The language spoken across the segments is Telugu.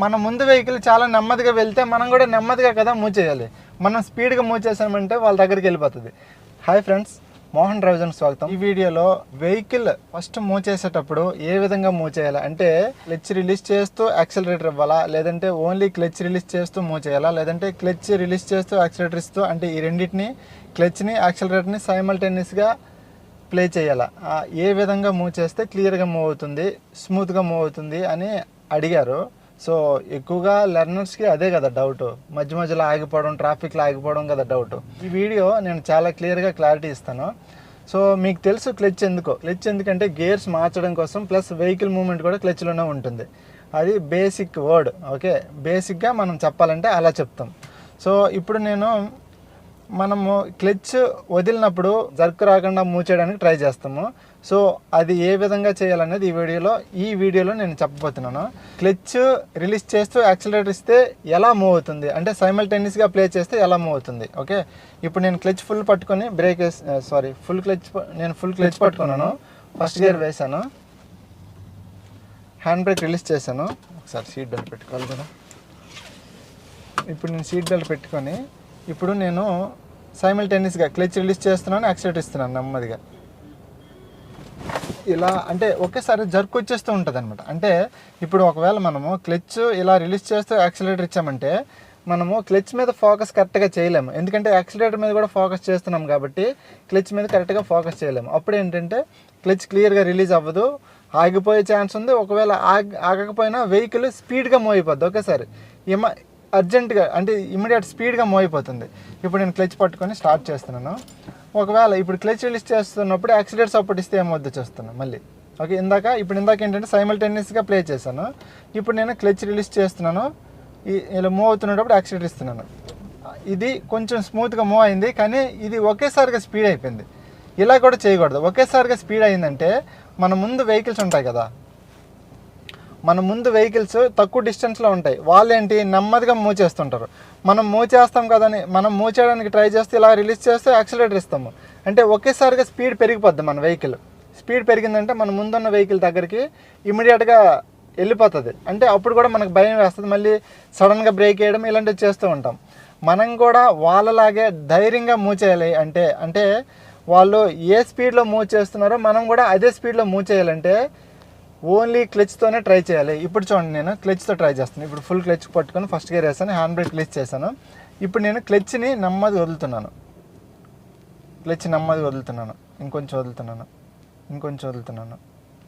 మన ముందు వెహికల్ చాలా నెమ్మదిగా వెళ్తే మనం కూడా నెమ్మదిగా కదా మూవ్ చేయాలి. మనం స్పీడ్గా మూవ్ చేసామంటే వాళ్ళ దగ్గరికి వెళ్ళిపోతుంది. హాయ్ ఫ్రెండ్స్ మోహన్ డ్రైవర్ స్వాగతం. ఈ వీడియోలో వెహికల్ ఫస్ట్ మూవ్ చేసేటప్పుడు ఏ విధంగా మూవ్ చేయాలి? అంటే క్లచ్ రిలీజ్ చేస్తూ యాక్సిలరేటర్ ఇవ్వాలా? లేదంటే ఓన్లీ క్లచ్ రిలీజ్ చేస్తూ మూవ్ చేయాలా? లేదంటే క్లచ్ రిలీజ్ చేస్తూ యాక్సిలరేటర్ ఇస్తూ అంటే ఈ రెండింటిని క్లచ్ని యాక్సిలరేటర్ని సైమల్టేనియస్గా ప్లే చేయాలా? ఏ విధంగా మూవ్ చేస్తే క్లియర్గా మూవ్ అవుతుంది స్మూత్గా మూవ్ అవుతుంది అని అడిగారు. సో ఎక్కువగా లెర్నర్స్కి అదే కదా డౌట్ మధ్య మధ్యలో ఆగిపోవడం ట్రాఫిక్లో ఆగిపోవడం కదా డౌట్ ఈ వీడియో నేను చాలా క్లియర్గా క్లారిటీ ఇస్తాను. సో మీకు తెలుసు క్లచ్ ఎందుకో? క్లచ్ ఎందుకంటే గేర్స్ మార్చడం కోసం ప్లస్ వెహికల్ మూమెంట్ కూడా క్లచ్లోనే ఉంటుంది. అది బేసిక్ వర్డ్ ఓకే బేసిక్గా మనం చెప్పాలంటే అలా చెప్తాం. సో ఇప్పుడు నేను మనము క్లచ్ వదిలినప్పుడు జర్క్ రాకుండా మూచేయడానికి ట్రై చేస్తాము. సో అది ఏ విధంగా చేయాలనేది ఈ వీడియోలో ఈ వీడియోలో నేను చెప్పబోతున్నాను. క్లచ్ రిలీజ్ చేస్తూ యాక్సిలరేటర్ ఇస్తే ఎలా మూవ్ అవుతుంది? అంటే సైమల్టేనియస్గా ప్లే చేస్తే ఎలా మూవ్ అవుతుంది? ఓకే? ఇప్పుడు నేను క్లచ్ ఫుల్ పట్టుకొని బ్రేక్ సారీ ఫుల్ క్లచ్ నేను ఫుల్ క్లచ్ పట్టుకున్నాను. ఫస్ట్ గేర్ వేసాను. హ్యాండ్ బ్రేక్ రిలీజ్ చేశాను. ఒకసారి సీట్ బెల్ట్ పెట్టుకోవాలి కదా. ఇప్పుడు నేను సీట్ బెల్ట్ పెట్టుకొని ఇప్పుడు నేను సైమిల్టేనియస్గా క్లచ్ రిలీజ్ చేస్తున్నాను యాక్సిలేట్ ఇస్తున్నాను నెమ్మదిగా. ఇలా అంటే ఒకేసారి జర్క్ వచ్చేస్తూ ఉంటుంది అనమాట అంటే ఇప్పుడు ఒకవేళ మనము క్లచ్ ఇలా రిలీజ్ చేస్తూ యాక్సిలేటర్ ఇచ్చామంటే మనము క్లచ్ మీద ఫోకస్ కరెక్ట్గా చేయలేము. ఎందుకంటే యాక్సిలేటర్ మీద కూడా ఫోకస్ చేస్తున్నాం కాబట్టి క్లచ్ మీద కరెక్ట్గా ఫోకస్ చేయలేము. అప్పుడు ఏంటంటే క్లచ్ క్లియర్గా రిలీజ్ అవ్వదు ఆగిపోయే ఛాన్స్ ఉంది. ఒకవేళ ఆగి ఆగకపోయినా వెహికల్ స్పీడ్గా మూవ్ అయిపోద్ది ఒకేసారి. ఇమ అర్జెంటుగా అంటే ఇమీడియట్ స్పీడ్గా మూవ్ అయిపోతుంది. ఇప్పుడు నేను క్లచ్ పట్టుకొని స్టార్ట్ చేస్తున్నాను. ఒకవేళ ఇప్పుడు క్లచ్ రిలీజ్ చేస్తున్నప్పుడు యాక్సిడెంట్ సపోర్ట్ ఇస్తే ఏమవుద్దో చూస్తాను మళ్ళీ. ఓకే ఇందాక ఇప్పుడు ఇందాక ఏంటంటే సైమల్టేనియస్గా ప్లే చేశాను. ఇప్పుడు నేను క్లచ్ రిలీజ్ చేస్తున్నాను. ఇలా మూవ్ అవుతున్నప్పుడు యాక్సిడెంట్ ఇస్తున్నాను. ఇది కొంచెం స్మూత్గా మూవ్ అయింది కానీ ఇది ఒకేసారిగా స్పీడ్ అయిపోయింది. ఇలా కూడా చేయకూడదు. ఒకేసారిగా స్పీడ్ అయిందంటే మన ముందు వెహికల్స్ ఉంటాయి కదా మన ముందు వెహికల్స్ తక్కువ డిస్టెన్స్లో ఉంటాయి. వాళ్ళు ఏంటి నెమ్మదిగా మూవ్ చేస్తుంటారు మనం మూవ్ చేస్తాం కదని మనం మూవ్ చేయడానికి ట్రై చేస్తే ఇలా రిలీజ్ చేస్తే యాక్సిలేటర్ ఇస్తాము. అంటే ఒకేసారిగా స్పీడ్ పెరిగిపోద్ది మన వెహికల్ స్పీడ్ పెరిగిందంటే మన ముందున్న వెహికల్ దగ్గరికి ఇమీడియట్గా వెళ్ళిపోతుంది. అంటే అప్పుడు కూడా మనకు భయం వేస్తుంది. మళ్ళీ సడన్గా బ్రేక్ వేయడం ఇలాంటివి చేస్తూ ఉంటాం. మనం కూడా వాళ్ళలాగే ధైర్యంగా మూవ్ చేయాలి అంటే అంటే వాళ్ళు ఏ స్పీడ్లో మూవ్ చేస్తున్నారో మనం కూడా అదే స్పీడ్లో మూవ్ చేయాలంటే ఓన్లీ క్లచ్తోనే ట్రై చేయాలి. ఇప్పుడు చూడండి నేను క్లచ్తో ట్రై చేస్తాను ఇప్పుడు ఫుల్ క్లచ్ పట్టుకొని ఫస్ట్ గేర్ వేసాను హ్యాండ్ బ్రేక్ క్లచ్ చేశాను. ఇప్పుడు నేను క్లచ్ని నెమ్మది వదులుతున్నాను. క్లచ్ నెమ్మది వదులుతున్నాను. ఇంకొంచెం వదులుతున్నాను. ఇంకొంచెం వదులుతున్నాను.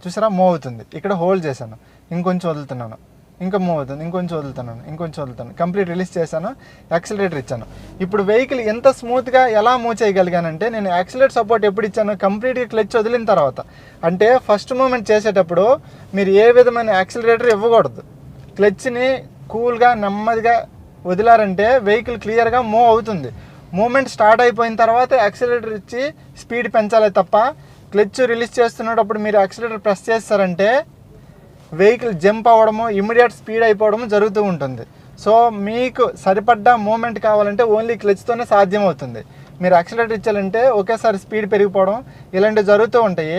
చూసారా? మూవ్ అవుతుంది. ఇక్కడ హోల్డ్ చేశాను. ఇంకొంచెం వదులుతున్నాను. ఇంకా మూవ్ అవుతుంది. ఇంకొంచెం వదులుతున్నాను ఇంకొంచెం వదులుతాను. కంప్లీట్ రిలీజ్ చేశాను యాక్సిలరేటర్ ఇచ్చాను. ఇప్పుడు వెహికల్ ఎంత స్మూత్గా ఎలా మూవ్ చేయగలిగానంటే నేను యాక్సిలేటర్ సపోర్ట్ ఎప్పుడు ఇచ్చాను కంప్లీట్గా క్లచ్ వదిలిన తర్వాత. అంటే ఫస్ట్ మూమెంట్ చేసేటప్పుడు మీరు ఏ విధమైన యాక్సిలరేటర్ ఇవ్వకూడదు. క్లచ్ని కూల్గా నెమ్మదిగా వదిలారంటే వెహికల్ క్లియర్గా మూవ్ అవుతుంది. మూమెంట్ స్టార్ట్ అయిపోయిన తర్వాత యాక్సిలేటర్ ఇచ్చి స్పీడ్ పెంచాలి తప్ప క్లచ్ రిలీజ్ చేస్తున్నప్పుడు మీరు యాక్సిలేటర్ ప్రెస్ చేస్తారంటే వెహికల్ జంప్ అవ్వడము ఇమీడియట్ స్పీడ్ అయిపోవడము జరుగుతూ ఉంటుంది. సో మీకు సరిపడ్డ మూమెంట్ కావాలంటే ఓన్లీ క్లచ్తోనే సాధ్యం అవుతుంది మీరు యాక్సిలేటర్ ఇచ్చాలంటే ఒకేసారి స్పీడ్ పెరిగిపోవడం ఇలాంటివి జరుగుతూ ఉంటాయి.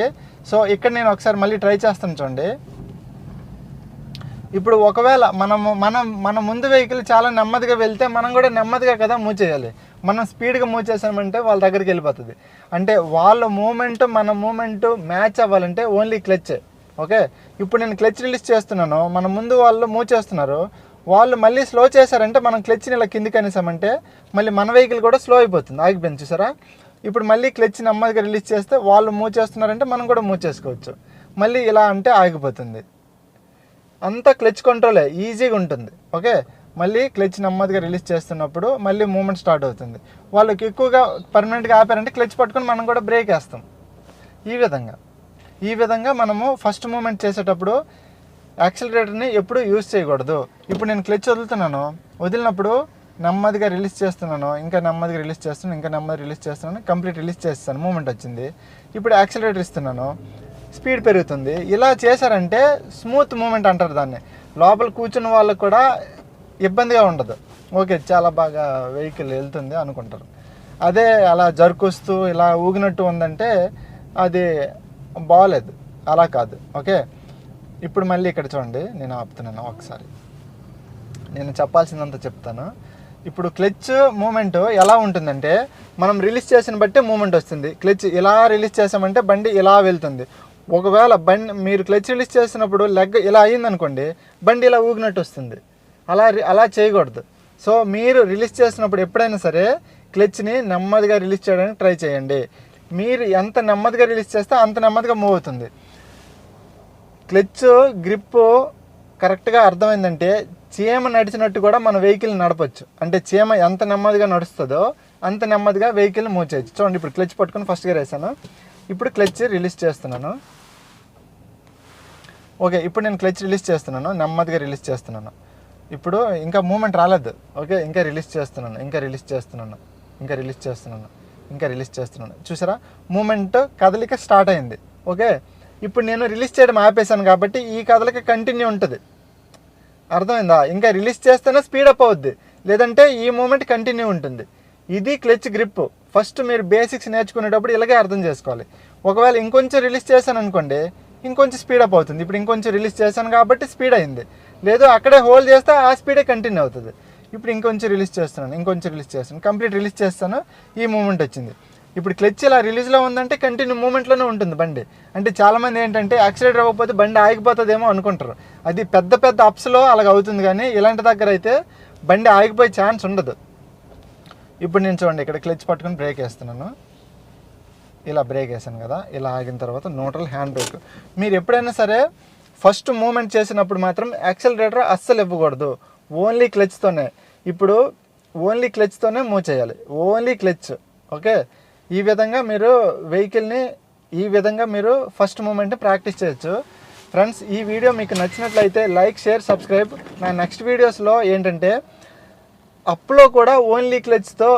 సో ఇక్కడ నేను ఒకసారి మళ్ళీ ట్రై చేస్తాను చూడండి. ఇప్పుడు ఒకవేళ మనము మనం మన ముందు వెహికల్ చాలా నెమ్మదిగా వెళ్తే మనం కూడా నెమ్మదిగా కదా మూవ్ చేయాలి. మనం స్పీడ్గా మూవ్ చేసామంటే వాళ్ళ దగ్గరికి వెళ్ళిపోతుంది. అంటే వాళ్ళ మూమెంట్ మన మూమెంట్ మ్యాచ్ అవ్వాలంటే ఓన్లీ క్లచ్. ఓకే? ఇప్పుడు నేను క్లచ్ రిలీజ్ చేస్తున్నాను. మన ముందు వాళ్ళు మూవ్ చేస్తున్నారు. వాళ్ళు మళ్ళీ స్లో చేశారంటే మనం క్లచ్ని ఇలా కిందికి అనేసామంటే మళ్ళీ మన వెహికల్ కూడా స్లో అయిపోతుంది. ఆగిపోయింది చూసారా? ఇప్పుడు మళ్ళీ క్లచ్ నెమ్మదిగా రిలీజ్ చేస్తే వాళ్ళు మూవ్ చేస్తున్నారంటే మనం కూడా మూవ్ చేసుకోవచ్చు. మళ్ళీ ఇలా అంటే ఆగిపోతుంది. అంతా క్లచ్ కంట్రోలే ఈజీగా ఉంటుంది. ఓకే? మళ్ళీ క్లచ్ నెమ్మదిగా రిలీజ్ చేస్తున్నప్పుడు మళ్ళీ మూమెంట్ స్టార్ట్ అవుతుంది. వాళ్ళకి ఎక్కువగా పర్మనెంట్గా ఆపారంటే క్లచ్ పట్టుకొని మనం కూడా బ్రేక్ వేస్తాం. ఈ విధంగా. ఈ విధంగా మనము ఫస్ట్ మూమెంట్ చేసేటప్పుడు యాక్సిలరేటర్ని ఎప్పుడు యూజ్ చేయకూడదు. ఇప్పుడు నేను క్లచ్ వదులుతున్నాను. వదిలినప్పుడు నెమ్మదిగా రిలీజ్ చేస్తున్నాను. ఇంకా నెమ్మదిగా రిలీజ్ చేస్తున్నాను. ఇంకా నెమ్మది రిలీజ్ చేస్తున్నాను. కంప్లీట్ రిలీజ్ చేస్తాను. మూమెంట్ వచ్చింది. ఇప్పుడు యాక్సిలరేటర్ ఇస్తున్నాను. స్పీడ్ పెరుగుతుంది. ఇలా చేశారంటే స్మూత్ మూమెంట్ అంటారు దాన్ని. లోపల కూర్చున్న వాళ్ళకు కూడా ఇబ్బందిగా ఉండదు. ఓకే చాలా బాగా వెహికల్ వెళ్తుంది అనుకుంటారు. అదే అలా జరుకొస్తూ ఇలా ఊగినట్టు ఉందంటే అది బాగలేదు అలా కాదు. ఓకే? ఇప్పుడు మళ్ళీ ఇక్కడ చూడండి. నేను ఆపుతున్నాను ఒకసారి. నేను చెప్పాల్సిందంతా చెప్తాను. ఇప్పుడు క్లచ్ మూమెంట్ ఎలా ఉంటుందంటే మనం రిలీజ్ చేసిన బట్టి మూమెంట్ వస్తుంది. క్లచ్ ఇలా రిలీజ్ చేసామంటే బండి ఇలా వెళ్తుంది. ఒకవేళ బండి మీరు క్లచ్ రిలీజ్ చేసినప్పుడు లెగ్ ఇలా అయ్యిందనుకోండి బండి ఇలా ఊగినట్టు వస్తుంది. అలా రి- అలా చేయకూడదు. సో మీరు రిలీజ్ చేసినప్పుడు ఎప్పుడైనా సరే క్లచ్ని నెమ్మదిగా రిలీజ్ చేయడానికి ట్రై చేయండి. మీరు ఎంత నెమ్మదిగా రిలీజ్ చేస్తే అంత నెమ్మదిగా మూవ్ అవుతుంది. క్లచ్ గ్రిప్ కరెక్ట్గా అర్థమైందంటే చీమ నడిచినట్టు కూడా మన వెహికల్ నడపచ్చు. అంటే చీమ ఎంత నెమ్మదిగా నడుస్తుందో అంత నెమ్మదిగా వెహికల్ మూవ్ చేయొచ్చు. చూడండి ఇప్పుడు క్లచ్ పట్టుకొని ఫస్ట్ గేర్ వేసాను ఇప్పుడు క్లచ్ రిలీజ్ చేస్తున్నాను. ఓకే ఇప్పుడు నేను క్లచ్ రిలీజ్ చేస్తున్నాను. నెమ్మదిగా రిలీజ్ చేస్తున్నాను. ఇప్పుడు ఇంకా మూమెంట్ రాలేదు. ఓకే ఇంకా రిలీజ్ చేస్తున్నాను. ఇంకా రిలీజ్ చేస్తున్నాను. ఇంకా రిలీజ్ చేస్తున్నాను. ఇంకా రిలీజ్ చేస్తున్నాను. చూసారా? మూమెంట్ కదలిక స్టార్ట్ అయింది. ఓకే ఇప్పుడు నేను రిలీజ్ చేయడం ఆపేశాను కాబట్టి ఈ కదలిక కంటిన్యూ ఉంటుంది. అర్థమైందా? ఇంకా రిలీజ్ చేస్తేనే స్పీడప్ అవుద్ది. లేదంటే ఈ మూమెంట్ కంటిన్యూ ఉంటుంది. ఇది క్లచ్ గ్రిప్ ఫస్ట్ మీరు బేసిక్స్ నేర్చుకునేటప్పుడు ఇలాగే అర్థం చేసుకోవాలి. ఒకవేళ ఇంకొంచెం రిలీజ్ చేశాను అనుకోండి ఇంకొంచెం స్పీడప్ అవుతుంది. ఇప్పుడు ఇంకొంచెం రిలీజ్ చేశాను కాబట్టి స్పీడ్ అయింది. లేదు అక్కడే హోల్డ్ చేస్తే ఆ స్పీడే కంటిన్యూ అవుతుంది. ఇప్పుడు ఇంకొంచెం రిలీజ్ చేస్తున్నాను ఇంకొంచెం రిలీజ్ చేస్తాను కంప్లీట్ రిలీజ్ చేస్తాను ఈ మూమెంట్ వచ్చింది. ఇప్పుడు క్లచ్ ఇలా రిలీజ్లో ఉందంటే కంటిన్యూ మూమెంట్లోనే ఉంటుంది బండి. అంటే చాలామంది ఏంటంటే యాక్సిడెంట్ అవ్వకపోతే బండి ఆగిపోతుందేమో అనుకుంటారు. అది పెద్ద పెద్ద అప్స్లో అలాగ అవుతుంది కానీ ఇలాంటి దగ్గర అయితే బండి ఆగిపోయే ఛాన్స్ ఉండదు. ఇప్పుడు నేను చూడండి ఇక్కడ క్లచ్ పట్టుకొని బ్రేక్ వేస్తున్నాను. ఇలా బ్రేక్ వేసాను కదా ఇలా ఆగిన తర్వాత న్యూట్రల్ హ్యాండ్ బ్రేక్ మీరు ఎప్పుడైనా సరే ఫస్ట్ మూమెంట్ చేసినప్పుడు మాత్రం యాక్సలరేటర్ అస్సలు ఇవ్వకూడదు. ఓన్లీ క్లచ్తోనే ఇప్పుడు ఓన్లీ క్లచ్తోనే మూవ్ చేయాలి. Only clutch. ఓకే? ఈ విధంగా మీరు వెహికల్ని ఈ విధంగా మీరు ఫస్ట్ మూమెంట్ ప్రాక్టీస్ చేయొచ్చు. ఫ్రెండ్స్ ఈ వీడియో మీకు నచ్చినట్లయితే లైక్ షేర్ సబ్స్క్రైబ్. నా నెక్స్ట్ వీడియోస్లో ఏంటంటే అప్లో కూడా ఓన్లీ క్లచ్తో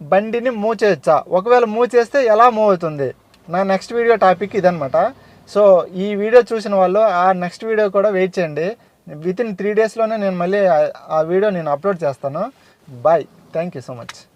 బండిని మూవ్ చేయొచ్చా? ఒకవేళ మూవ్ చేస్తే ఎలా మూవ్ అవుతుంది? నా నెక్స్ట్ వీడియో టాపిక్ ఇదనమాట సో ఈ వీడియో చూసిన వాళ్ళు ఆ నెక్స్ట్ వీడియో కూడా వెయిట్ చేయండి. విత్ ఇన్ త్రీ డేస్లోనే నేను మళ్ళీ ఆ- ఆ వీడియో నేను అప్లోడ్ చేస్తాను. Bye thank you so much